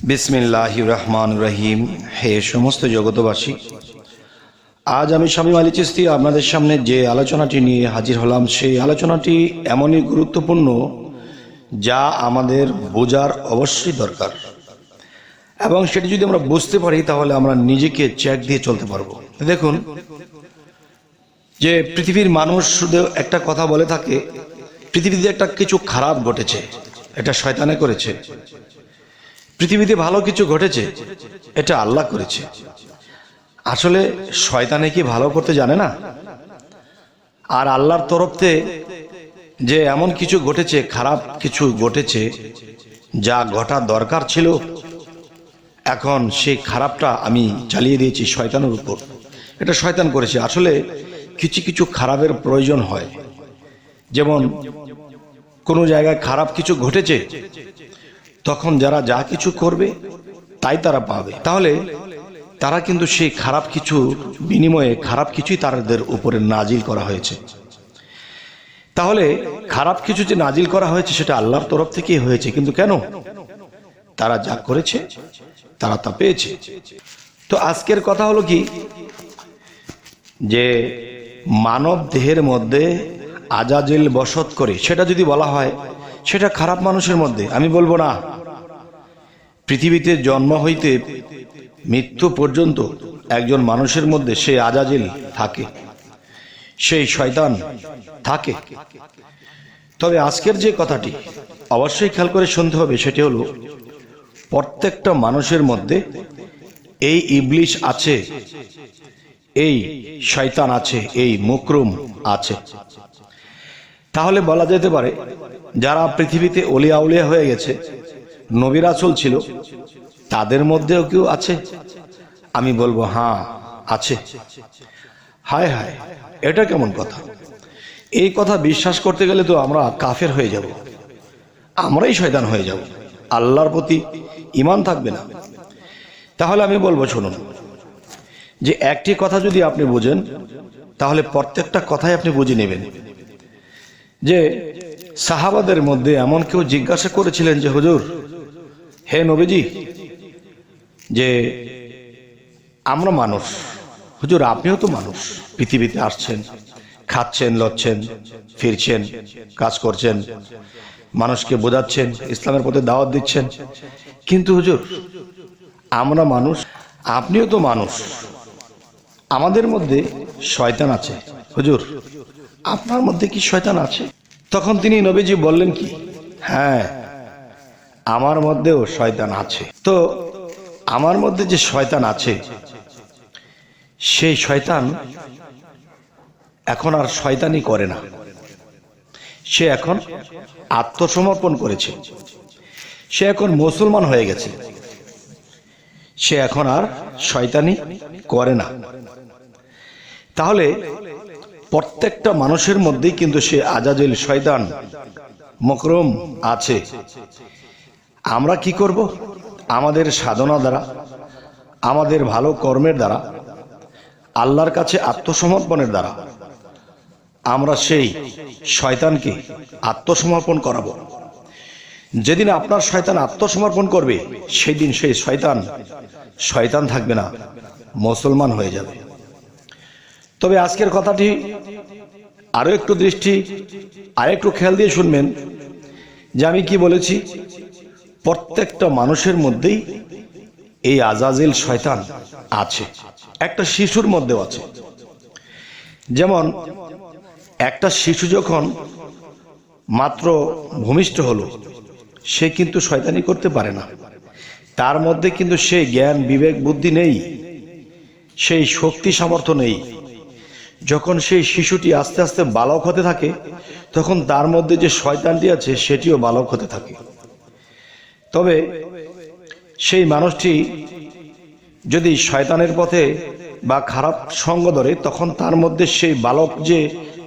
বিসমিল্লাহ রহমান রহিম। হে সমস্ত জগতবাসী আজ আমি স্বামী আলী চিস্তি আপনাদের সামনে যে আলোচনাটি নিয়ে হাজির হলাম, সেই আলোচনাটি এমনই গুরুত্বপূর্ণ যা আমাদের বোঝার অবশ্যই দরকার। এবং সেটি যদি আমরা বুঝতে পারি, তাহলে আমরা নিজেকে চেক দিয়ে চলতে পারব। দেখুন, যে পৃথিবীর মানুষ শুধু একটা কথা বলে থাকে, পৃথিবীতে একটা কিছু খারাপ ঘটেছে, এটা শয়তানে করেছে। পৃথিবীতে ভালো কিছু ঘটেছে, এটা আল্লাহ করেছে। আসলে শয়তানে কি ভালো করতে জানে না? আর আল্লাহর তরফতে যে এমন কিছু ঘটেছে, খারাপ কিছু ঘটেছে, যা ঘটার দরকার ছিল, এখন সেই খারাপটা আমি চালিয়ে দিয়েছি শয়তানের উপর। এটা শয়তান করেছে। আসলে কিছু কিছু খারাপের প্রয়োজন হয়। যেমন কোনো জায়গায় খারাপ কিছু ঘটেছে তখন যারা যা কিছু করবে, তাই তারা পাবে। তাহলে তারা কিন্তু সেই খারাপ কিছু বিনিময়ে খারাপ কিছুই তাদের উপরে নাজিল করা হয়েছে। তাহলে খারাপ কিছু যে নাজিল করা হয়েছে, সেটা আল্লাহর তরফ থেকেই হয়েছে। কিন্তু কেন? তারা যা করেছে, তারা তা পেয়েছে। তো আজকের কথা হলো কি? যে মানব দেহের মধ্যে আজাজিল বসত করে, সেটা যদি বলা হয়, সেটা খারাপ মানুষের মধ্যে, আমি বলব না। পৃথিবীতে জন্ম হইতে মৃত্যু পর্যন্ত একজন মানুষের মধ্যে সে আজাজিল থাকে, সেই শয়তান থাকে। তবে আজকের যে কথাটি অবশ্যই খেয়াল করে শুনতে হবে, সেটি হলো, প্রত্যেকটা মানুষের মধ্যে এই ইবলিশ আছে, এই শয়তান আছে, এই মুকরুম আছে। তাহলে বলা যেতে পারে, যারা পৃথিবীতে অলিয়া উলিয়া হয়ে গেছে নবিরাচল ছিল, তাদের মধ্যেও কেউ আছে? আমি বলব হ্যাঁ আছে। হায় হায়, এটা কেমন কথা? এই কথা বিশ্বাস করতে গেলে তো আমরা কাফের হয়ে যাব। আমরাই শয়তান হয়ে যাব। আল্লাহর প্রতি ইমান থাকবে না। তাহলে আমি বলব, শুনুন, যে একটি কথা যদি আপনি বুঝেন, তাহলে প্রত্যেকটা কথাই আপনি বুঝে নেবেন। যে সাহাবাদের মধ্যে এমন কেউ জিজ্ঞাসা করেছিলেন যে, হুজুর হে নবীজি, যে আমরা মানুষ, হুজুর, আপনিও তো মানুষ। পৃথিবীতে আসছেন, খাচ্ছেন, লচ্ছেন, ফিরছেন, কাজ করছেন, মানুষকে বোঝাচ্ছেন, ইসলামের পথে দাওয়াত দিচ্ছেন। কিন্তু হুজুর, আমরা মানুষ, আপনিও তো মানুষ। আমাদের মধ্যে শয়তান আছে। হুজুর, আপনার মধ্যে কি শয়তান আছে? তখন তিনি নবীজি বললেন কি? হ্যাঁ আমার মধ্যেও শয়তান আছে। তো আমার মধ্যে যে শয়তান আছে, সেই শয়তান এখন আর শয়তানি করে না। সে এখন আত্মসমর্পণ করেছে। সে এখন মুসলমান হয়ে গেছে। সে এখন আর শয়তানি করে না। তাহলে প্রত্যেকটা মানুষের মধ্যেই কিন্তু সে আজাজিল শয়তান মকরম আছে। আমরা কি করব? আমাদের সাধনা দ্বারা, আমাদের ভালো কর্মের দ্বারা, আল্লাহর কাছে আত্মসমর্পণের দ্বারা, আমরা সেই শয়তানকে আত্মসমর্পণ করাবো। যেদিন আপনার শয়তান আত্মসমর্পণ করবে সেই দিন সেই শয়তান শয়তান থাকবে না, মুসলমান হয়ে যাবে। তবে আজকের কথাটি আরও একটু দৃষ্টি আর একটু খেয়াল দিয়ে শুনবেন যে আমি কি বলেছি। প্রত্যেকটা মানুষের মধ্যেই এই আজাজিল শয়তান আছে। একটা শিশুর মধ্যেও আছে। যেমন, একটা শিশু যখন মাত্র ভূমিষ্ঠ হলো, সে কিন্তু শয়তানি করতে পারে না। তার মধ্যে কিন্তু সেই জ্ঞান, বিবেক, বুদ্ধি নেই। সেই শক্তি, সামর্থ্য নেই। যখন সেই শিশুটি আস্তে আস্তে বালক হতে থাকে, তখন তার মধ্যে যে শয়তানটি আছে, সেটিও বালক হতে থাকে। তবে সেই মানুষটি যদি শয়তানের পথে বা খারাপ সঙ্গ ধরে, তখন তার মধ্যে সেই বালক যে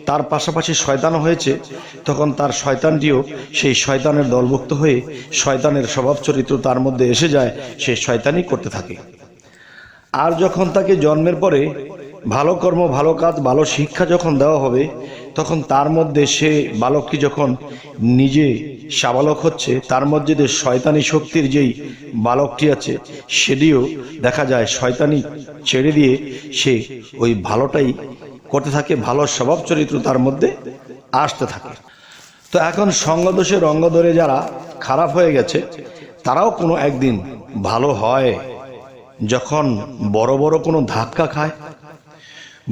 তার পাশাপাশি শয়তান হয়েছে, তখন তার শয়তানটিও সেই শয়তানের দলভুক্ত হয়ে শয়তানের স্বভাব চরিত্র তার মধ্যে এসে যায়, সে শয়তানই করতে থাকে। আর যখন তাকে জন্মের পরে ভালো কর্ম, ভালো কাজ, ভালো শিক্ষা যখন দেওয়া হবে তখন তার মধ্যে সে বালকটি যখন নিজে সাবালক হচ্ছে, তার মধ্যে যে শয়তানি শক্তির যেই বালকটি আছে, সেটিও দেখা যায় শয়তানি ছেড়ে দিয়ে সে ওই ভালোটাই করতে থাকে, ভালো স্বভাব চরিত্র তার মধ্যে আসতে থাকে। তো এখন সঙ্গদোষে রঙ্গ ধরে যারা খারাপ হয়ে গেছে, তারাও কোনো একদিন ভালো হয়। যখন বড় বড় কোনো ধাক্কা খায়,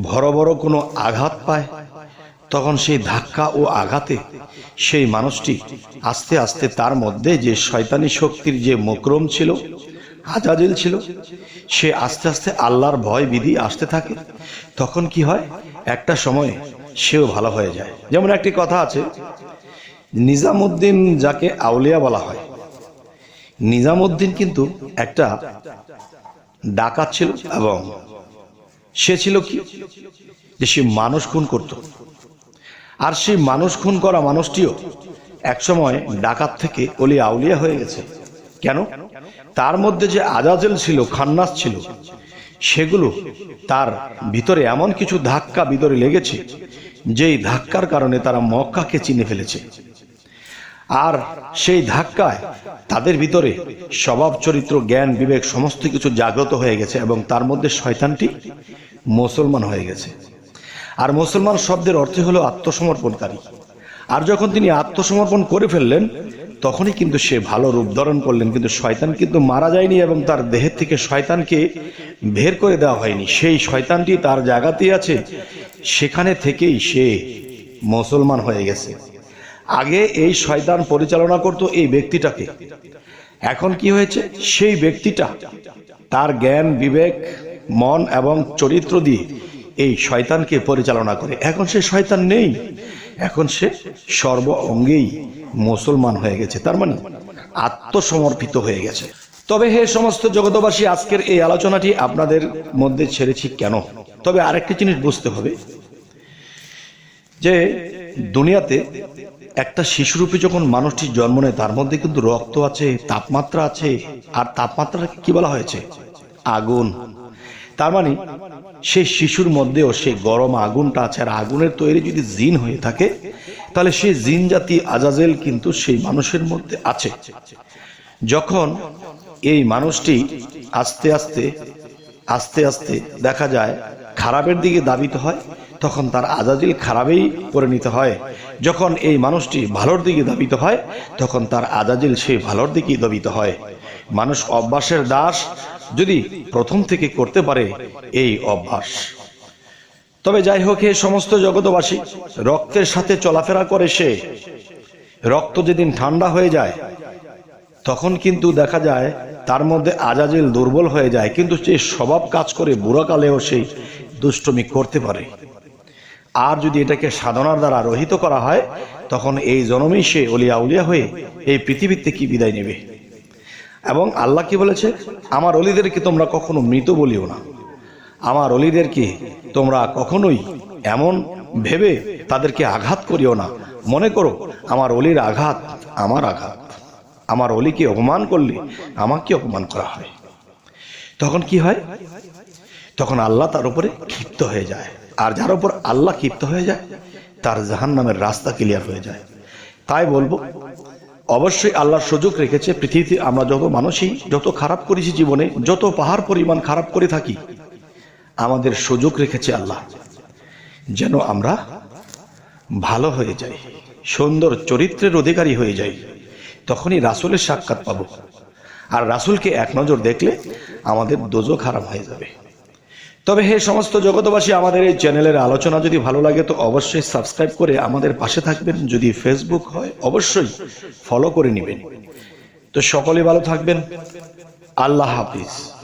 বড় বড় কোনো আঘাত পায় তখন সেই ধাক্কা ও আঘাতে সেই মানুষটি আস্তে আস্তে তার মধ্যে যে শয়তানি শক্তির যে মকরম ছিল, আজাজিল ছিল, সে আস্তে আস্তে আল্লাহর ভয় বিধি আসতে থাকে। তখন কি হয়? একটা সময় সেও ভালো হয়ে যায়। যেমন একটি কথা আছে, নিজামুদ্দিন যাকে আউলিয়া বলা হয়, নিজামুদ্দিন কিন্তু একটা ডাকাত ছিল এবং সে ছিল কি? যে সে মানুষ খুন করত। আর সেই মানুষ খুন করা মানুষটিও একসময় ডাকাত থেকে অলি আউলিয়া হয়ে গেছে। কেন? তার মধ্যে যে আজাজেল ছিল, খান্নাস ছিল, সেগুলো তার ভিতরে এমন কিছু ধাক্কা ভিতরে লেগেছে, যেই ধাক্কার কারণে তারা মক্কাকে চিনে ফেলেছে। আর সেই ধাক্কায় তাদের ভিতরে স্বভাব, চরিত্র, জ্ঞান, বিবেক সমস্ত কিছু জাগ্রত হয়ে গেছে এবং তার মধ্যে শয়তানটি মুসলমান হয়ে গেছে। আর মুসলমান শব্দের অর্থ হলো আত্মসমর্পণকারী। আর যখন তিনি আত্মসমর্পণ করে ফেললেন, তখনই কিন্তু সে ভালো রূপ ধারণ করলেন, কিন্তু শয়তান কিন্তু মারা যায়নি এবং তার দেহের থেকে শয়তানকে বের করে দেওয়া হয়নি। সেই শয়তানটি তার জায়গাতেই আছে, সেখানে থেকেই সে মুসলমান হয়ে গেছে। আগে এই শয়তান পরিচালনা করত এই ব্যক্তিটাকে। এখন কি হয়েছে? সেই ব্যক্তিটা তার জ্ঞান, বিবেক, মন এবং চরিত্র দিয়ে এই শয়তানকে পরিচালনা করে। এখন সে শয়তান নেই। এখন সে সর্ব অঙ্গেই মুসলমান হয়ে গেছে। তার মানে আত্মসমর্পিত হয়ে গেছে। তবে হে সমস্ত জগতবাসী আজকের এই আলোচনাটি আপনাদের মধ্যে ছেড়েছি কেন? তবে আরেকটি জিনিস বুঝতে হবে, যে দুনিয়াতে একটা শিশুরূপে যখন মানুষটি জন্ম নেয়, তার মধ্যে কিন্তু রক্ত আছে, তাপমাত্রা আছে, আর তাপমাত্রাকে কি বলা হয়েছে? আগুন। তার মানে সেই শিশুর মধ্যেও সেই গরম আগুনটা আছে, আর আগুনের তৈরি যদি জিন হয়ে থাকে, তাহলে সেই জিন জাতি আজাজেল কিন্তু সেই মানুষের মধ্যে আছে। যখন এই মানুষটি আস্তে আস্তে আস্তে আস্তে দেখা যায় খারাপের দিকে দাবিত হয়, তখন তার আজাজিল খারাপেই পরিণত হয়। যখন এই মানুষটি ভালোর দিকে দাবিত হয়, তখন তার আজাজিল সেই ভালোর দিকেই দাবিত হয়। মানুষ অভ্যাসের দাস যদি প্রথম থেকে করতে পারে এই অভ্যাস। তবে যাই হোক এই সমস্ত জগতবাসী রক্তের সাথে চলাফেরা করে সে। রক্ত যেদিন ঠান্ডা হয়ে যায়, তখন কিন্তু দেখা যায় তার মধ্যে আজাজিল দুর্বল হয়ে যায়, কিন্তু সে স্বভাব কাজ করে বুড়াকালেও সেই দুষ্টমি করতে পারে। আর যদি এটাকে সাধনার দ্বারা রহিত করা হয়, তখন এই জনমেই সে অলিয়া উলিয়া হয়ে এই পৃথিবীতে কি বিদায় নেবে? এবং আল্লাহ কি বলেছে? আমার অলিদেরকে তোমরা কখনো মৃত বলিও না। আমার অলিদেরকে তোমরা কখনোই এমন ভেবে তাদেরকে আঘাত করিও না। মনে করো, আমার অলির আঘাত আমার আঘাত। আমার অলিকে অপমান করলে আমাকে অপমান করা হয়। তখন কি হয়? তখন আল্লাহ তার উপরে ক্ষিপ্ত হয়ে যায়। আর যার উপর আল্লাহ ক্ষিপ্ত হয়ে যায়, তার জাহান নামের রাস্তা ক্লিয়ার হয়ে যায়। তাই বলব অবশ্যই আল্লাহ সুযোগ রেখেছে পৃথিবীতে আমরা যত মানুষই, যত খারাপ করেছি জীবনে, যত পাহাড় পরিমাণ খারাপ করে থাকি, আমাদের সুযোগ রেখেছে আল্লাহ। যেন আমরা ভালো হয়ে যাই, সুন্দর চরিত্রের অধিকারী হয়ে যাই, তখনই রাসুলের সাক্ষাৎ পাবো। আর রাসুলকে এক নজর দেখলে আমাদের দোজো খারাপ হয়ে যাবে। তবে হে সমস্ত জগতবাসী আমাদের এই চ্যানেলের আলোচনা যদি ভালো লাগে, তো অবশ্যই সাবস্ক্রাইব করে আমাদের পাশে থাকবেন। যদি ফেসবুক হয়, অবশ্যই ফলো করে নেবেন। তো সকলে ভালো থাকবেন। আল্লাহ হাফিজ।